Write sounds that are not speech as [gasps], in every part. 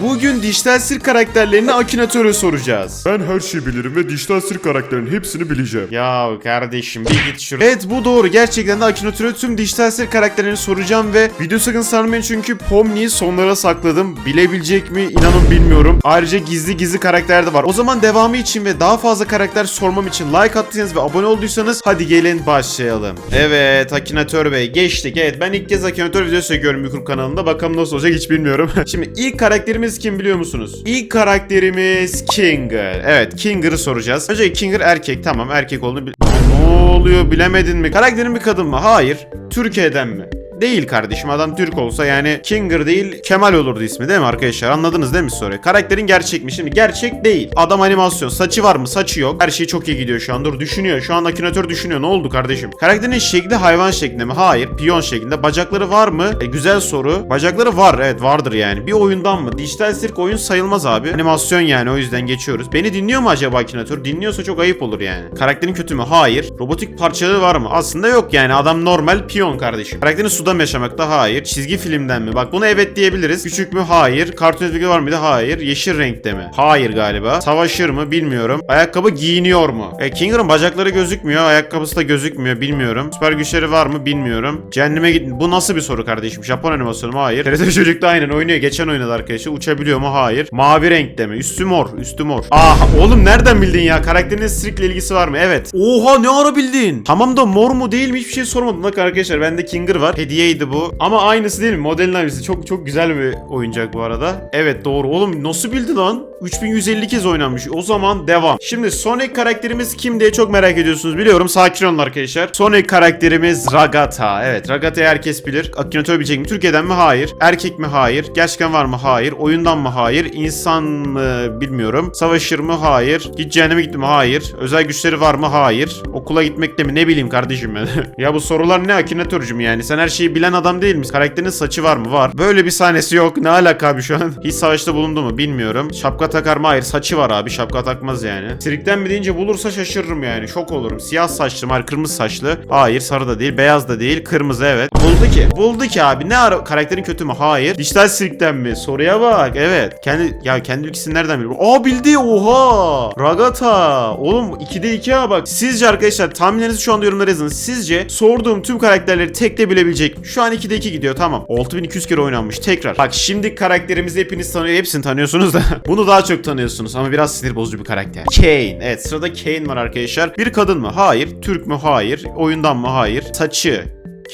Bugün dijital sirk karakterlerini Akinator'a soracağız. Ben her şeyi bilirim ve dijital sirk karakterinin hepsini bileceğim. Ya kardeşim bir git şuraya. Evet bu doğru. Gerçekten de Akinator'a tüm dijital sirk karakterlerini soracağım ve video sakın sarmayın çünkü Pomni'yi sonlara sakladım. Bilebilecek mi inanın bilmiyorum. Ayrıca gizli gizli karakter de var. O zaman devamı için ve daha fazla karakter sormam için like attıysanız ve abone olduysanız hadi gelin başlayalım. Evet Akinator Bey geçtik. Evet ben ilk kez Akinator videosu çekiyorum YouTube kanalında. Bakalım nasıl olacak hiç bilmiyorum. [laughs] Şimdi ilk karakterimiz kim biliyor musunuz? İlk karakterimiz Kinger. Evet Kinger'ı soracağız. Önce Kinger erkek. Tamam erkek olduğunu bil- Ne oluyor bilemedin mi? Karakterin bir kadın mı? Hayır. Türkiye'den mi? Değil kardeşim adam Türk olsa yani Kinger değil Kemal olurdu ismi değil mi arkadaşlar anladınız değil mi soruyu? Karakterin gerçek mi? Şimdi gerçek değil. Adam animasyon saçı var mı? Saçı yok. Her şey çok iyi gidiyor şu an dur düşünüyor. Şu an akünatör düşünüyor ne oldu kardeşim? Karakterin şekli hayvan şeklinde mi? Hayır. Piyon şeklinde. Bacakları var mı? E, güzel soru. Bacakları var evet vardır yani. Bir oyundan mı? Dijital sirk oyun sayılmaz abi. Animasyon yani o yüzden geçiyoruz. Beni dinliyor mu acaba akünatör? Dinliyorsa çok ayıp olur yani. Karakterin kötü mü? Hayır. Robotik parçaları var mı? Aslında yok yani. Adam normal piyon kardeşim. Karakterin suda mı yaşamakta? Hayır. Çizgi filmden mi? Bak bunu evet diyebiliriz. Küçük mü? Hayır. Kartun etki var mıydı? Hayır. Yeşil renkte mi? Hayır galiba. Savaşır mı? Bilmiyorum. Ayakkabı giyiniyor mu? E, Kinger'ın bacakları gözükmüyor. Ayakkabısı da gözükmüyor. Bilmiyorum. Süper güçleri var mı? Bilmiyorum. Cehenneme git. Bu nasıl bir soru kardeşim? Japon animasyonu mu? Hayır. TRT çocuk da aynen oynuyor. Geçen oynadı arkadaşlar. Uçabiliyor mu? Hayır. Mavi renkte mi? Üstü mor. Üstü mor. Aha oğlum nereden bildin ya? Karakterinin Strik'le ilgisi var mı? Evet. Oha ne ara bildin? Tamam da mor mu değil mi? Hiçbir şey sormadım. Bak arkadaşlar bende Kinger var. Hediyeydi bu. Ama aynısı değil mi? Modelin aynısı. Çok çok güzel bir oyuncak bu arada. Evet doğru. Oğlum nasıl bildi lan? 3150 kez oynanmış. O zaman devam. Şimdi Sonic karakterimiz kim diye çok merak ediyorsunuz. Biliyorum. Sakin olun arkadaşlar. Sonic karakterimiz Ragata. Evet Ragata'yı herkes bilir. Akinator bilecek mi? Türkiye'den mi? Hayır. Erkek mi? Hayır. Gerçekten var mı? Hayır. Oyundan mı? Hayır. İnsan mı? Bilmiyorum. Savaşır mı? Hayır. Git cehenneme gitti mi? Hayır. Özel güçleri var mı? Hayır. Okula gitmekte mi? Ne bileyim kardeşim ben. [laughs] ya bu sorular ne Akinator'cum yani? Sen her şeyi bilen adam değil misin? Karakterinin saçı var mı? Var. Böyle bir sahnesi yok. Ne alaka abi şu an? Hiç savaşta bulundu mu? Bilmiyorum. Şapka takar mı? Hayır. Saçı var abi. Şapka takmaz yani. Sirkten mi deyince bulursa şaşırırım yani. Şok olurum. Siyah saçlı mı? Hayır. Kırmızı saçlı. Hayır. Sarı da değil. Beyaz da değil. Kırmızı evet. Buldu ki. Buldu ki abi. Ne ara karakterin kötü mü? Hayır. Dijital sirkten mi? Soruya bak. Evet. Kendi ya kendi ülkesini nereden biliyor? Aa bildi. Oha. Ragata. Oğlum 2'de 2 ha bak. Sizce arkadaşlar tahminlerinizi şu anda yorumlara yazın. Sizce sorduğum tüm karakterleri tekte bilebilecek. Şu an 2'de 2 gidiyor tamam. 6200 kere oynanmış. Tekrar. Bak şimdi karakterimizi hepiniz tanıyor. Hepsini tanıyorsunuz da. [laughs] Bunu daha çok tanıyorsunuz ama biraz sinir bozucu bir karakter. Kane. Evet sırada Kane var arkadaşlar. Bir kadın mı? Hayır. Türk mü? Hayır. Oyundan mı? Hayır. Saçı.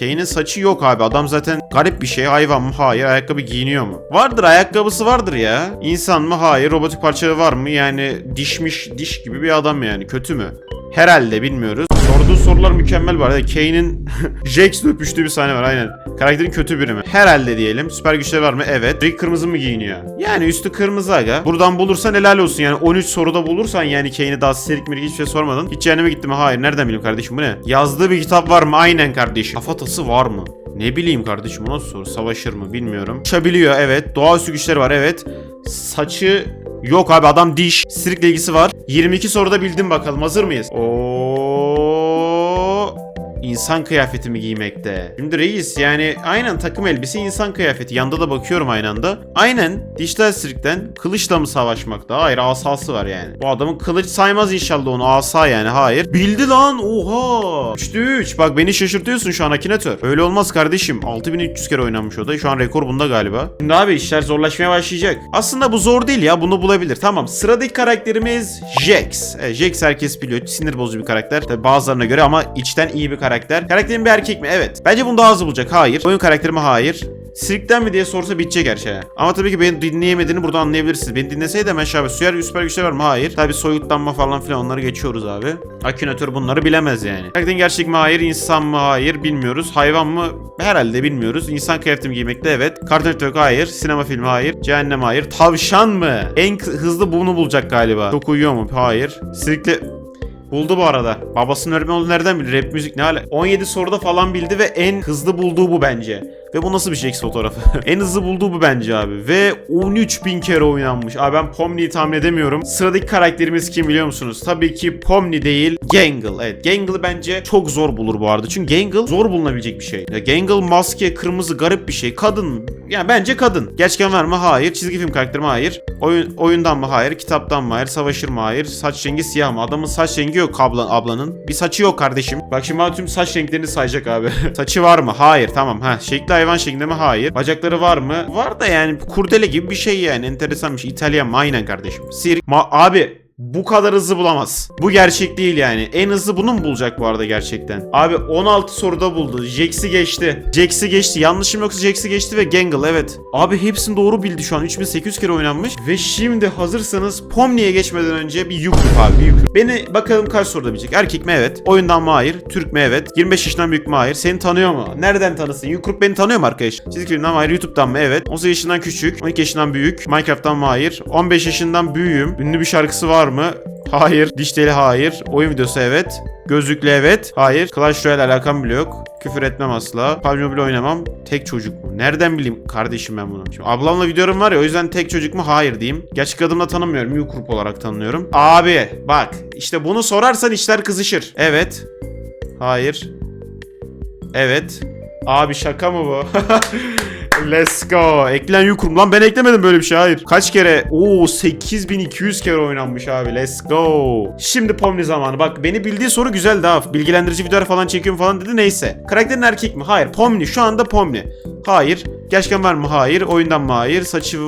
Kane'in saçı yok abi. Adam zaten garip bir şey. Hayvan mı? Hayır. Ayakkabı giyiniyor mu? Vardır. Ayakkabısı vardır ya. İnsan mı? Hayır. Robotik parçaları var mı? Yani dişmiş diş gibi bir adam yani. Kötü mü? Herhalde bilmiyoruz. Sorduğu sorular mükemmel var. Kane'in [laughs] Jax'le öpüştüğü bir sahne var aynen. Karakterin kötü biri mi? Herhalde diyelim. Süper güçleri var mı? Evet. Rick kırmızı mı giyiniyor? Yani üstü kırmızı aga. Buradan bulursan helal olsun yani. 13 soruda bulursan yani Kane'i daha sirik mirik hiçbir şey sormadın. Hiç cehenneme gitti mi? Hayır. Nereden bileyim kardeşim bu ne? Yazdığı bir kitap var mı? Aynen kardeşim. Kafatası var mı? Ne bileyim kardeşim o nasıl soru? Savaşır mı? Bilmiyorum. Uçabiliyor evet. Doğaüstü güçleri var evet. Saçı Yok abi adam diş. Sirkle ilgisi var. 22 soruda bildim bakalım. Hazır mıyız? Oo. İnsan kıyafeti mi giymekte? Şimdi reis yani aynen takım elbise insan kıyafeti. Yanda da bakıyorum aynı anda. Aynen dijital sirkten kılıçla mı savaşmakta? Hayır asası var yani. Bu adamın kılıç saymaz inşallah onu asa yani. Hayır. Bildi lan oha. 3'te 3. Bak beni şaşırtıyorsun şu an Akinator. Öyle olmaz kardeşim. 6300 kere oynanmış o da. Şu an rekor bunda galiba. Şimdi abi işler zorlaşmaya başlayacak. Aslında bu zor değil ya. Bunu bulabilir. Tamam. Sıradaki karakterimiz Jax. Evet, Jax herkes biliyor. Sinir bozucu bir karakter. Tabi bazılarına göre ama içten iyi bir karakter. Karakterin bir erkek mi? Evet. Bence bunu daha hızlı bulacak. Hayır. Oyun karakteri mi? Hayır. Sirkten mi diye sorsa bitecek her şey. Ama tabii ki beni dinleyemediğini burada anlayabilirsiniz. Beni dinleseydi hemen şey abi. Süper, süper güçler var mı? Hayır. Tabii soyutlanma falan filan onları geçiyoruz abi. Akünatör bunları bilemez yani. Karakterin gerçek mi? Hayır. İnsan mı? Hayır. Bilmiyoruz. Hayvan mı? Herhalde bilmiyoruz. İnsan kıyafeti mi giymekte? Evet. Cartoon Network hayır. Sinema filmi hayır. Cehennem hayır. Tavşan mı? En hızlı bunu bulacak galiba. Çok uyuyor mu? Hayır. Sirkle Buldu bu arada. Babasının öğretmen olduğunu nereden bilir? Rap müzik ne hale? 17 soruda falan bildi ve en hızlı bulduğu bu bence. Ve bu nasıl bir şey X fotoğrafı? [laughs] en hızlı bulduğu bu bence abi. Ve 13 bin kere oynanmış. Abi ben Pomni'yi tahmin edemiyorum. Sıradaki karakterimiz kim biliyor musunuz? Tabii ki Pomni değil. Gangle. Evet Gangle'ı bence çok zor bulur bu arada. Çünkü Gangle zor bulunabilecek bir şey. Ya Gangle maske kırmızı garip bir şey. Kadın mı? Yani bence kadın. Gerçekten var mı? Hayır. Çizgi film karakteri mi? Hayır. Oyun, oyundan mı? Hayır. Kitaptan mı? Hayır. Savaşır mı? Hayır. Saç rengi siyah mı? Adamın saç rengi yok abla, ablanın. Bir saçı yok kardeşim. Bak şimdi bana tüm saç renklerini sayacak abi. [laughs] Saçı var mı? Hayır. Tamam. Ha, şekli hayvan şeklinde mi? Hayır. Bacakları var mı? Var da yani kurdele gibi bir şey yani. Enteresan bir şey. İtalyan mı? Aynen kardeşim. Sir Ma abi bu kadar hızlı bulamaz. Bu gerçek değil yani. En hızlı bunu mu bulacak bu arada gerçekten? Abi 16 soruda buldu. Jax'i geçti. Jax'i geçti. Yanlışım yoksa Jax'i geçti ve Gangle evet. Abi hepsini doğru bildi şu an. 3800 kere oynanmış. Ve şimdi hazırsanız Pomni'ye geçmeden önce bir Yukrup abi bir Yukrup. Beni bakalım kaç soruda bilecek. Erkek mi? Evet. Oyundan mı? Hayır. Türk mü? Evet. 25 yaşından büyük mü? Hayır. Seni tanıyor mu? Nereden tanısın? Yukrup beni tanıyor mu arkadaş? Çizgi filmden mi? Hayır. YouTube'dan mı? Evet. 18 yaşından küçük. 12 yaşından büyük. Minecraft'tan mı? Hayır. 15 yaşından büyüğüm. Ünlü bir şarkısı var mı? Hayır. Diş teli hayır. Oyun videosu evet. Gözlüklü evet. Hayır. Clash Royale alakam bile yok. Küfür etmem asla. PUBG Mobile oynamam. Tek çocuk mu? Nereden bileyim kardeşim ben bunu? Şimdi ablamla videom var ya o yüzden tek çocuk mu? Hayır diyeyim. Gerçek adımla tanımıyorum. Yukrup olarak tanıyorum. Abi bak işte bunu sorarsan işler kızışır. Evet. Hayır. Evet. Abi şaka mı bu? [laughs] Let's go. Eklen Yukrum. Lan ben eklemedim böyle bir şey. Hayır. Kaç kere? Oo 8200 kere oynanmış abi. Let's go. Şimdi Pomni zamanı. Bak beni bildiği soru güzeldi ha. Bilgilendirici videolar falan çekiyorum falan dedi. Neyse. Karakterin erkek mi? Hayır. Pomni. Şu anda Pomni. Hayır. Gerçekten var mı? Hayır. Oyundan mı? Hayır. Saçı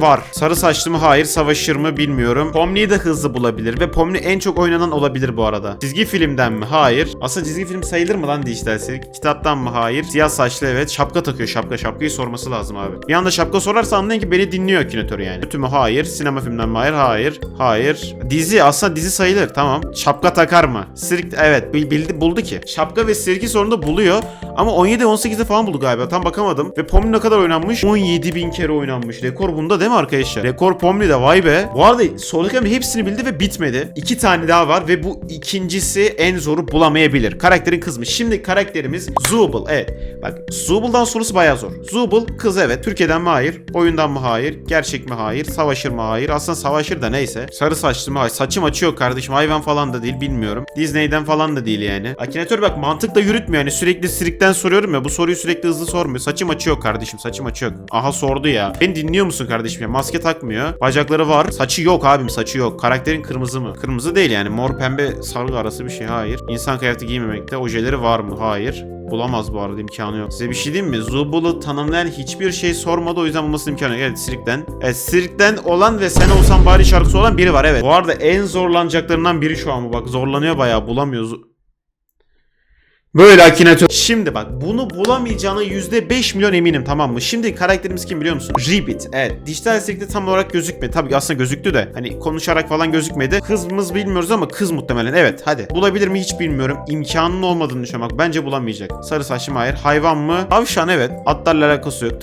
var. Sarı saçlı mı? Hayır. Savaşır mı? Bilmiyorum. Pomni'yi de hızlı bulabilir ve Pomni en çok oynanan olabilir bu arada. Çizgi filmden mi? Hayır. Aslında çizgi film sayılır mı lan dijital seri? Kitaptan mı? Hayır. Siyah saçlı evet. Şapka takıyor şapka. Şapkayı sorması lazım abi. Bir anda şapka sorarsa anlayın ki beni dinliyor Akinator yani. Kötü mü? Hayır. Sinema filmden mi? Hayır. Hayır. Hayır. Dizi. Aslında dizi sayılır. Tamam. Şapka takar mı? Sirk evet bil- bildi buldu ki. Şapka ve sirki sonunda buluyor. Ama 17-18'de falan buldu galiba. Tam bakamadım. Ve Pomni ne kadar oynanmış? 17 bin kere oynanmış. Rekor bunda değil mi arkadaşlar? Rekor Pomni'de vay be. Bu arada Soldaki hepsini bildi ve bitmedi. İki tane daha var ve bu ikincisi en zoru bulamayabilir. Karakterin kız mı? Şimdi karakterimiz Zubul. Evet. Bak Zubul'dan sonrası bayağı zor. Zubul kız evet. Türkiye'den mi? Hayır. Oyundan mı? Hayır. Gerçek mi? Hayır. Savaşır mı? Hayır. Aslında savaşır da neyse. Sarı saçlı mı? Hayır. Saçım açıyor kardeşim. Hayvan falan da değil bilmiyorum. Disney'den falan da değil yani. Akinator bak mantıkla yürütmüyor. Yani sürekli sirikten soruyorum ya. Bu soruyu sürekli hızlı sormuyor. Saçım açıyor kardeşim. Saçım açıyor. Aha sordu ya. Beni dinliyor musun kardeşim ya? Maske takmıyor. Bacakları var. Saçı yok abim. Saçı yok. Karakterin kırmızı mı? Kırmızı değil yani. Mor pembe sarı arası bir şey. Hayır. İnsan kıyafeti giymemekte. Ojeleri var mı? Hayır. Bulamaz bu arada imkanı yok. Size bir şey diyeyim mi? Zubul'u tanımlayan hiçbir şey sormadı o yüzden bulmasının imkanı yok. Evet Sirk'ten. Evet Sirk'ten olan ve Sen Olsan Bari şarkısı olan biri var evet. Bu arada en zorlanacaklarından biri şu an bu bak. Zorlanıyor bayağı bulamıyor. Böyle Akinator. Şimdi bak bunu bulamayacağına %5 milyon eminim tamam mı? Şimdi karakterimiz kim biliyor musun? Ribbit. Evet. Dijital sirkte tam olarak gözükmedi. Tabii aslında gözüktü de. Hani konuşarak falan gözükmedi. Kızımız bilmiyoruz ama kız muhtemelen. Evet hadi. Bulabilir mi hiç bilmiyorum. İmkanının olmadığını düşünüyorum. Bak bence bulamayacak. Sarı saçlı? Hayır. Hayvan mı? Tavşan evet. Atlarla alakası yok.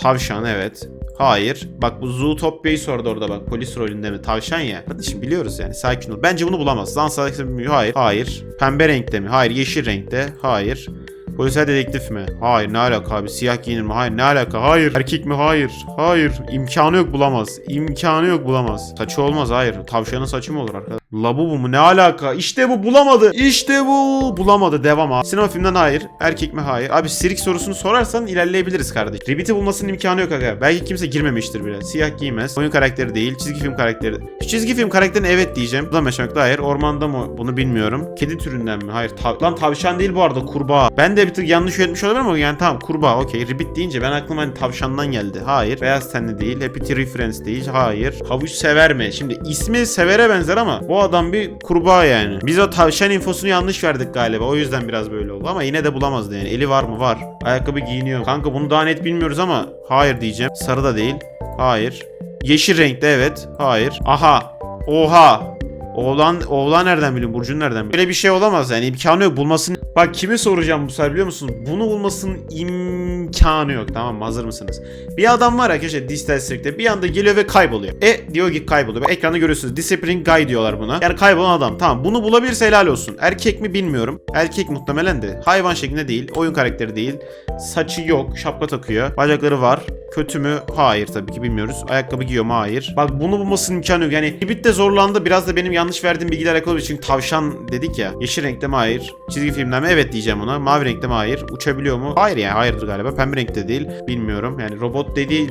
Tavşan evet. Hayır. Bak bu Zootopya'yı sordu orada bak. Polis rolünde mi? Tavşan ya. Kardeşim biliyoruz yani. Sakin ol. Bence bunu bulamaz. Dans alakası bilmiyor. Hayır. Hayır. Pembe renkte mi? Hayır. Yeşil renkte. Hayır. Polisler dedektif mi? Hayır ne alaka abi siyah giyinir mi? Hayır ne alaka? Hayır. Erkek mi? Hayır. Hayır. İmkanı yok bulamaz. İmkanı yok bulamaz. Saçı olmaz hayır. Tavşanın saçı mı olur arkadaş? Labubu mu? Ne alaka? İşte bu bulamadı. İşte bu. Bulamadı. Devam abi. Sinema filmden hayır. Erkek mi? Hayır. Abi sirik sorusunu sorarsan ilerleyebiliriz kardeş. Ribbit'i bulmasının imkanı yok aga. Belki kimse girmemiştir bile. Siyah giymez. Oyun karakteri değil. Çizgi film karakteri. Çizgi film karakterine evet diyeceğim. Bu da meşamakta hayır. Ormanda mı? Bunu bilmiyorum. Kedi türünden mi? Hayır. Tav- Lan tavşan değil bu arada. Kurbağa. Ben de bir tık yanlış yönetmiş olabilir ama yani tamam kurbağa okey. Ribbit deyince ben aklıma hani tavşandan geldi. Hayır. Beyaz tenli değil. Happy Tree Friends değil. Hayır. Havuç sever mi? Şimdi ismi severe benzer ama bu adam bir kurbağa yani. Biz o tavşan infosunu yanlış verdik galiba. O yüzden biraz böyle oldu ama yine de bulamazdı yani. Eli var mı? Var. Ayakkabı giyiniyor. Kanka bunu daha net bilmiyoruz ama hayır diyeceğim. Sarı da değil. Hayır. Yeşil renkte evet. Hayır. Aha. Oha. Oğlan, oğlan nereden biliyorum? Burcu'nu nereden biliyorum? Böyle bir şey olamaz yani. imkanı yok bulmasını. Bak kimi soracağım bu sefer biliyor musun? Bunu bulmasının imkanı yok tamam? Hazır mısınız? Bir adam var arkadaşlar Digital Circuit'te bir anda geliyor ve kayboluyor. E diyor ki kayboluyor. Ekranda görüyorsunuz. Disappearing Guy diyorlar buna. Yani kaybolan adam. Tamam bunu bulabilirse helal olsun. Erkek mi bilmiyorum. Erkek muhtemelen de. Hayvan şeklinde değil. Oyun karakteri değil. Saçı yok. Şapka takıyor. Bacakları var. Kötü mü? Hayır tabii ki bilmiyoruz. Ayakkabı giyiyor mu? Hayır. Bak bunu bulmasının imkanı yok. Yani Hibbit de zorlandı. Biraz da benim yanlış verdiğim bilgiler alakalı. Çünkü tavşan dedik ya. Yeşil renkte mi? Hayır. Çizgi filmden mi? Evet diyeceğim ona. Mavi renkte mi? Hayır. Uçabiliyor mu? Hayır yani. Hayırdır galiba. Pembe renkte değil. Bilmiyorum. Yani robot dediği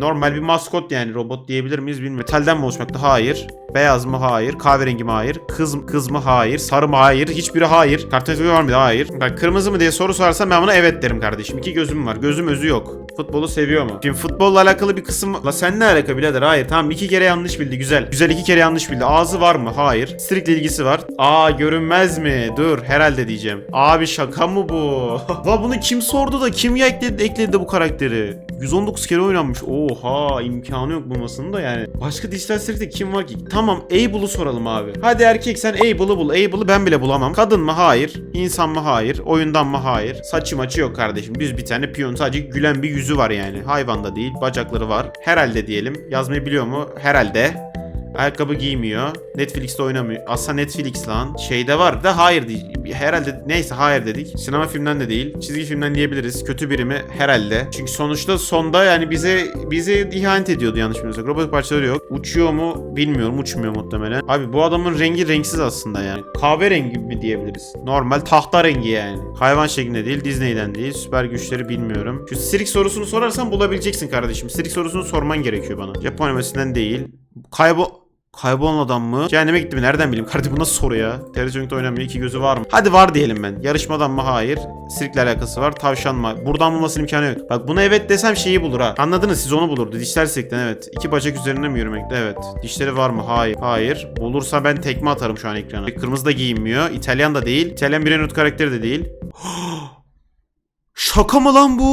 normal bir maskot yani. Robot diyebilir miyiz bilmiyorum. Metalden mi oluşmakta? Hayır. Beyaz mı? Hayır. Kahverengi mi? Hayır. Kız, kız mı? Hayır. Sarı mı? Hayır. Hiçbiri hayır. Karton var mıydı? Hayır. Bak kırmızı mı diye soru sorarsan ben buna evet derim kardeşim. İki gözüm var. Gözüm özü yok. Futbolu seviyor mu? Şimdi futbolla alakalı bir kısım... La sen ne alaka birader? Hayır. Tamam iki kere yanlış bildi. Güzel. Güzel iki kere yanlış bildi. Ağzı var mı? Hayır. Strik'le ilgisi var. Aa görünmez mi? Dur. Herhalde diyeceğim. Abi şaka mı bu? [laughs] La bunu kim sordu da kim ekledi, ekledi de bu karakteri? 119 kere oynanmış. Oha imkanı yok bulmasının da yani. Başka dijital seride kim var ki? Tamam Abel'ı soralım abi. Hadi erkek sen Abel'ı bul. Abel'ı ben bile bulamam. Kadın mı? Hayır. İnsan mı? Hayır. Oyundan mı? Hayır. Saçı maçı yok kardeşim. Düz bir tane piyon. Sadece gülen bir yüzü var yani. Hayvan da değil. Bacakları var. Herhalde diyelim. Yazmayı biliyor mu? Herhalde. Ayakkabı giymiyor. Netflix'te oynamıyor. Aslında Netflix lan. Şeyde var da hayır diye. Herhalde neyse hayır dedik. Sinema filmden de değil. Çizgi filmden diyebiliriz. Kötü biri mi? Herhalde. Çünkü sonuçta sonda yani bize bize ihanet ediyordu yanlış bilmiyorsam. Robot parçaları yok. Uçuyor mu? Bilmiyorum. Uçmuyor muhtemelen. Abi bu adamın rengi renksiz aslında yani. Kahverengi mi diyebiliriz? Normal tahta rengi yani. Hayvan şeklinde değil. Disney'den değil. Süper güçleri bilmiyorum. Şu Sirik sorusunu sorarsan bulabileceksin kardeşim. Sirik sorusunu sorman gerekiyor bana. Japon animesinden değil. Kaybo... Kaybolan adam mı? Cehenneme gitti mi? Nereden bileyim? Kardeşim bu nasıl soru ya? Televizyonda oynamıyor. iki gözü var mı? Hadi var diyelim ben. Yarışmadan mı? Hayır. Sirkle alakası var. Tavşan mı? Buradan bulmasının imkanı yok. Bak buna evet desem şeyi bulur ha. Anladınız siz onu bulurdu. Dişler sirkten evet. İki bacak üzerine mi yürümekte? Evet. Dişleri var mı? Hayır. Hayır. Bulursa ben tekme atarım şu an ekrana. Kırmızı da giyinmiyor. İtalyan da değil. İtalyan bir karakteri de değil. [gasps] Şaka mı lan bu?